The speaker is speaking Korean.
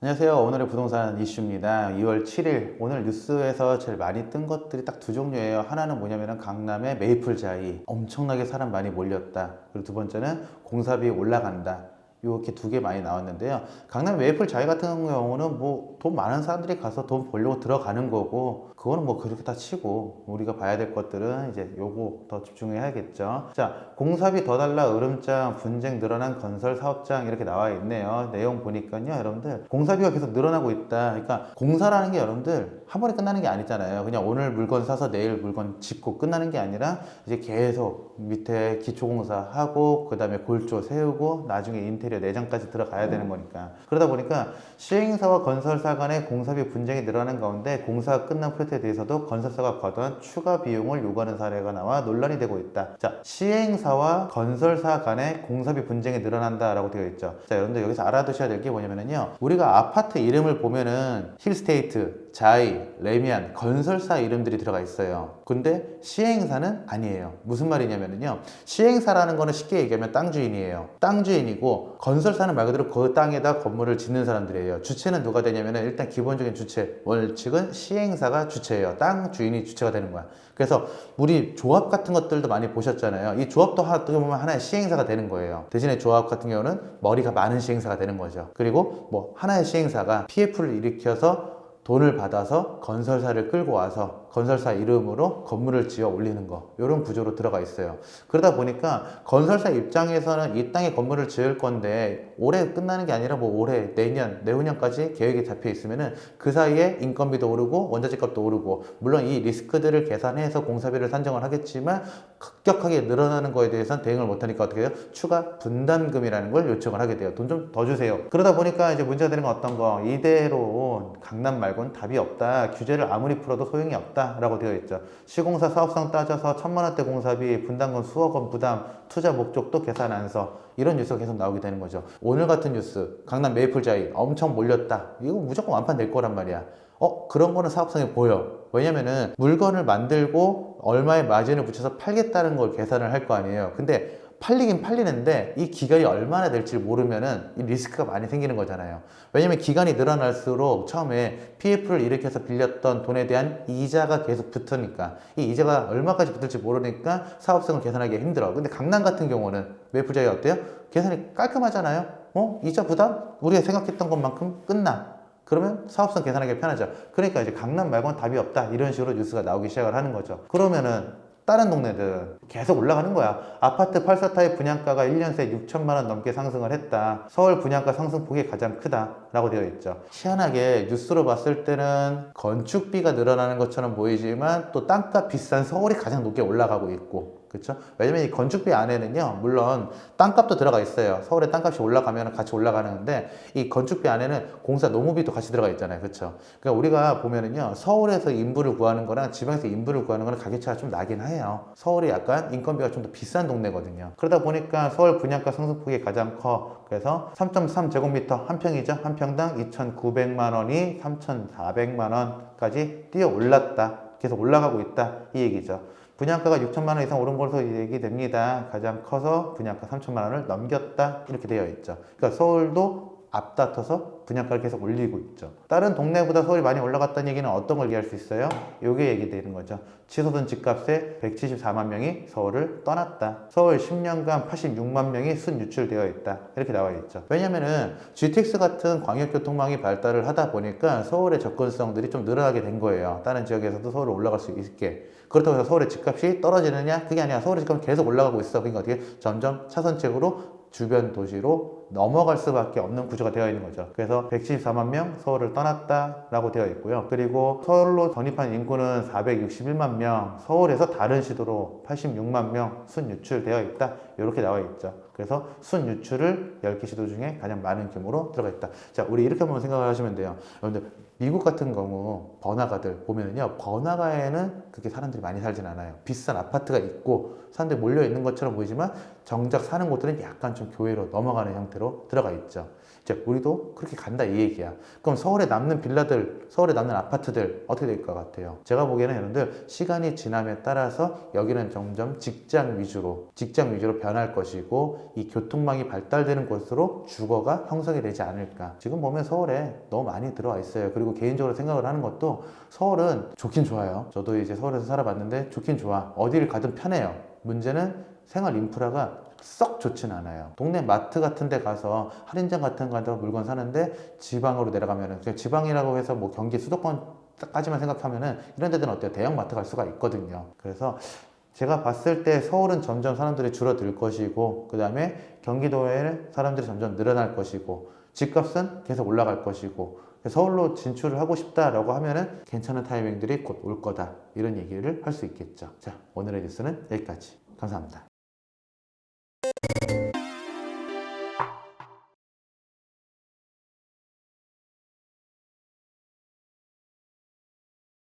안녕하세요. 오늘의 부동산 이슈입니다. 2월 7일 오늘 뉴스에서 제일 많이 뜬 것들이 딱 두 종류예요. 하나는 뭐냐면은 강남의 메이플 자이 엄청나게 사람 많이 몰렸다. 그리고 두 번째는 공사비 올라간다. 이렇게 두 개 많이 나왔는데요. 강남 메이플 자이 같은 경우는 뭐 돈 많은 사람들이 가서 돈 벌려고 들어가는 거고 그거는 뭐 그렇게 다 치고 우리가 봐야 될 것들은 이제 요거 더 집중해야겠죠. 자, 공사비 더 달라 으름장 분쟁 늘어난 건설 사업장 이렇게 나와 있네요. 내용 보니까요, 여러분들 공사비가 계속 늘어나고 있다. 그러니까 공사라는 게 여러분들 한 번에 끝나는 게 아니잖아요. 그냥 오늘 물건 사서 내일 물건 짓고 끝나는 게 아니라 이제 계속 밑에 기초공사 하고 그다음에 골조 세우고 나중에 인테리어 내장까지 들어가야 되는 거니까 그러다 보니까 시행사와 건설사 간의 공사비 분쟁이 늘어나는 가운데 공사가 끝난 프로젝트에 대해서도 건설사가 과도한 추가 비용을 요구하는 사례가 나와 논란이 되고 있다. 자, 시행사와 건설사 간의 공사비 분쟁이 늘어난다라고 되어 있죠. 자, 여러분들 여기서 알아두셔야 될 게 뭐냐면요. 우리가 아파트 이름을 보면은 힐스테이트, 자이, 레미안, 건설사 이름들이 들어가 있어요. 근데 시행사는 아니에요. 무슨 말이냐면요. 시행사라는 거는 쉽게 얘기하면 땅 주인이에요. 땅 주인이고 건설사는 말 그대로 그 땅에다 건물을 짓는 사람들이에요. 주체는 누가 되냐면은 일단 기본적인 주체 원칙은 시행사가 주체예요. 땅 주인이 주체가 되는 거야. 그래서 우리 조합 같은 것들도 많이 보셨잖아요. 이 조합도 하- 어떻게 보면 하나의 시행사가 되는 거예요. 대신에 조합 같은 경우는 머리가 많은 시행사가 되는 거죠. 그리고 뭐 하나의 시행사가 PF를 일으켜서 돈을 받아서 건설사를 끌고 와서 건설사 이름으로 건물을 지어 올리는 거 이런 구조로 들어가 있어요. 그러다 보니까 건설사 입장에서는 이 땅에 건물을 지을 건데 올해 끝나는 게 아니라 뭐 올해 내년 내후년까지 계획이 잡혀 있으면은 그 사이에 인건비도 오르고 원자재 값도 오르고 물론 이 리스크들을 계산해서 공사비를 산정을 하겠지만 급격하게 늘어나는 거에 대해서는 대응을 못하니까 어떻게 해요? 추가 분담금이라는 걸 요청을 하게 돼요. 돈 좀 더 주세요. 그러다 보니까 이제 문제가 되는 건 어떤 거 이대로 강남 말고는 답이 없다. 규제를 아무리 풀어도 소용이 없다 라고 되어 있죠. 시공사 사업성 따져서 천만 원대 공사비 분담금 수억 원 부담 투자 목적도 계산 안서 이런 뉴스가 계속 나오게 되는 거죠. 오늘 같은 뉴스 강남 메이플자이 엄청 몰렸다. 이거 무조건 완판될 거란 말이야. 어 그런 거는 사업성이 보여. 왜냐면은 물건을 만들고 얼마의 마진을 붙여서 팔겠다는 걸 계산을 할 거 아니에요. 근데 팔리긴 팔리는데 이 기간이 얼마나 될지 모르면은 이 리스크가 많이 생기는 거잖아요. 왜냐면 기간이 늘어날수록 처음에 PF를 일으켜서 빌렸던 돈에 대한 이자가 계속 붙으니까 이 이자가 얼마까지 붙을지 모르니까 사업성을 계산하기 힘들어. 근데 강남 같은 경우는 매풀자이 어때요? 계산이 깔끔하잖아요. 어? 이자 부담? 우리가 생각했던 것만큼 끝나. 그러면 사업성 계산하기 편하죠. 그러니까 이제 강남 말고는 답이 없다. 이런 식으로 뉴스가 나오기 시작을 하는 거죠. 그러면은 다른 동네들 계속 올라가는 거야. 아파트 84타입 분양가가 1년 새 6천만 원 넘게 상승을 했다. 서울 분양가 상승폭이 가장 크다라고 되어 있죠. 희한하게 뉴스로 봤을 때는 건축비가 늘어나는 것처럼 보이지만 또 땅값 비싼 서울이 가장 높게 올라가고 있고 그렇죠? 왜냐면 이 건축비 안에는요, 물론 땅값도 들어가 있어요. 서울의 땅값이 올라가면 같이 올라가는데 이 건축비 안에는 공사 노무비도 같이 들어가 있잖아요, 그렇죠? 그러니까 우리가 보면은요, 서울에서 인부를 구하는 거랑 지방에서 인부를 구하는 거랑 가격 차가 좀 나긴 해요. 서울이 약간 인건비가 좀 더 비싼 동네거든요. 그러다 보니까 서울 분양가 상승폭이 가장 커. 그래서 3.3 제곱미터 한 평이죠, 한 평당 2,900만 원이 3,400만 원까지 뛰어 올랐다. 계속 올라가고 있다 이 얘기죠. 분양가가 6천만 원 이상 오른 것으로 얘기됩니다. 가장 커서 분양가 3천만 원을 넘겼다 이렇게 되어 있죠. 그러니까 서울도 앞다퉈서 분양가를 계속 올리고 있죠. 다른 동네보다 서울이 많이 올라갔다는 얘기는 어떤 걸 얘기할 수 있어요? 요게 얘기되는 거죠. 치솟은 집값에 174만 명이 서울을 떠났다. 서울 10년간 86만 명이 순유출되어 있다. 이렇게 나와 있죠. 왜냐면은 GTX 같은 광역교통망이 발달을 하다 보니까 서울의 접근성들이 좀 늘어나게 된 거예요. 다른 지역에서도 서울 올라갈 수 있게. 그렇다고 해서 서울의 집값이 떨어지느냐? 그게 아니라 서울의 집값은 계속 올라가고 있어. 그러니까 어떻게 점점 차선책으로 주변 도시로 넘어갈 수밖에 없는 구조가 되어 있는 거죠. 그래서 174만 명 서울을 떠났다라고 되어 있고요. 그리고 서울로 전입한 인구는 461만 명, 서울에서 다른 시도로 86만 명 순유출되어 있다. 이렇게 나와 있죠. 그래서 순유출을 10개 시도 중에 가장 많은 규모로 들어가 있다. 자, 우리 이렇게 한번 생각을 하시면 돼요. 여러분들 미국 같은 경우 번화가들 보면은요 번화가에는 그렇게 사람들이 많이 살진 않아요 비싼 아파트가 있고 사람들이 몰려 있는 것처럼 보이지만 정작 사는 곳들은 약간 좀 교외로 넘어가는 형태로 들어가 있죠. 이제 우리도 그렇게 간다 이 얘기야. 그럼 서울에 남는 빌라들, 서울에 남는 아파트들 어떻게 될 것 같아요? 제가 보기에는 여러분들 시간이 지남에 따라서 여기는 점점 직장 위주로, 직장 위주로 변할 것이고 이 교통망이 발달되는 곳으로 주거가 형성이 되지 않을까. 지금 보면 서울에 너무 많이 들어와 있어요. 그리고 개인적으로 생각을 하는 것도 서울은 좋긴 좋아요. 저도 이제 서울에서 살아봤는데 좋긴 좋아. 어디를 가든 편해요. 문제는 생활 인프라가 썩 좋진 않아요. 동네 마트 같은 데 가서 할인점 같은 거 가서 물건 사는데 지방으로 내려가면은 지방이라고 해서 뭐 경기 수도권까지만 생각하면은 이런 데들은 어때요? 대형 마트 갈 수가 있거든요. 그래서 제가 봤을 때 서울은 점점 사람들이 줄어들 것이고 그 다음에 경기도에 사람들이 점점 늘어날 것이고 집값은 계속 올라갈 것이고 서울로 진출을 하고 싶다라고 하면은 괜찮은 타이밍들이 곧 올 거다 이런 얘기를 할 수 있겠죠. 자 오늘의 뉴스는 여기까지 감사합니다.